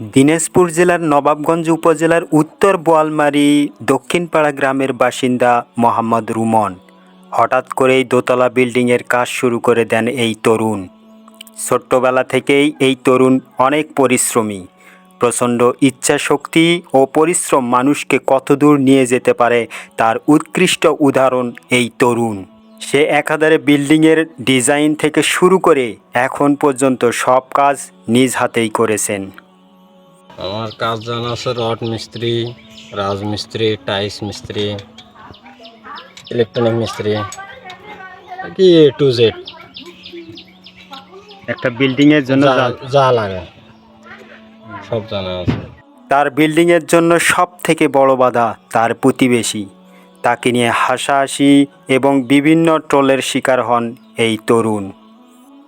দিনাজপুর জেলার নবাবগঞ্জ উপজেলার উত্তর বোয়ালমারি দক্ষিণপাড়া গ্রামের বাসিন্দা মোহাম্মদ রুমন। হঠাৎ করেই দোতলা বিল্ডিংয়ের কাজ শুরু করে দেন এই তরুণ। ছোট্টবেলা থেকেই এই তরুণ অনেক পরিশ্রমী। প্রচণ্ড ইচ্ছা শক্তি ও পরিশ্রম মানুষকে কতদূর নিয়ে যেতে পারে তার উৎকৃষ্ট উদাহরণ এই তরুণ। সে একাধারে বিল্ডিংয়ের ডিজাইন থেকে শুরু করে এখন পর্যন্ত সব কাজ নিজ হাতেই করেছেন। আমার কাজ জানা আছে রড মিস্ত্রি রাজমিস্ত্রি টাইস মিস্ত্রি ইলেকট্রনিক মিস্ত্রি কি এ টু জেড একটা বিল্ডিংয়ের জন্য যা- লাগে। সব জানা আছে। তার বিল্ডিংয়ের জন্য সব থেকে বড় বাধা তার প্রতিবেশী। তাকে নিয়ে হাসাহাসি এবং বিভিন্ন ট্রলের শিকার হন এই তরুণ।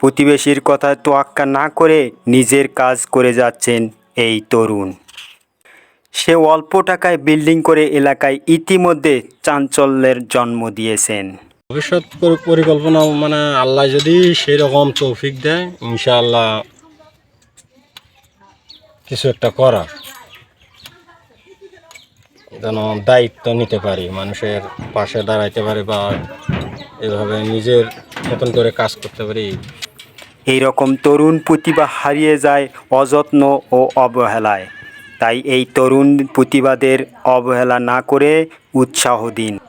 প্রতিবেশীর কথায় তোয়াক্কা না করে নিজের কাজ করে যাচ্ছেন এই তরুণ। সে অল্প টাকায় বিল্ডিং করে এলাকায় ইতিমধ্যে চাঞ্চল্যের জন্ম দিয়েছেন। ভবিষ্যৎ পরিকল্পনা মানে আল্লাহ যদি সেরকম তৌফিক দেয়, ইনশাআল্লাহ কিছু একটা করা যেন দায়িত্ব নিতে পারি, মানুষের পাশে দাঁড়াইতে পারি বা এভাবে নিজের মতন করে কাজ করতে পারি। এই রকম তরুণ প্রতিভা হারিয়ে যায় অযত্ন ও অবহেলায়। তাই এই তরুণ প্রতিবাদের অবহেলা না করে উৎসাহ দিন।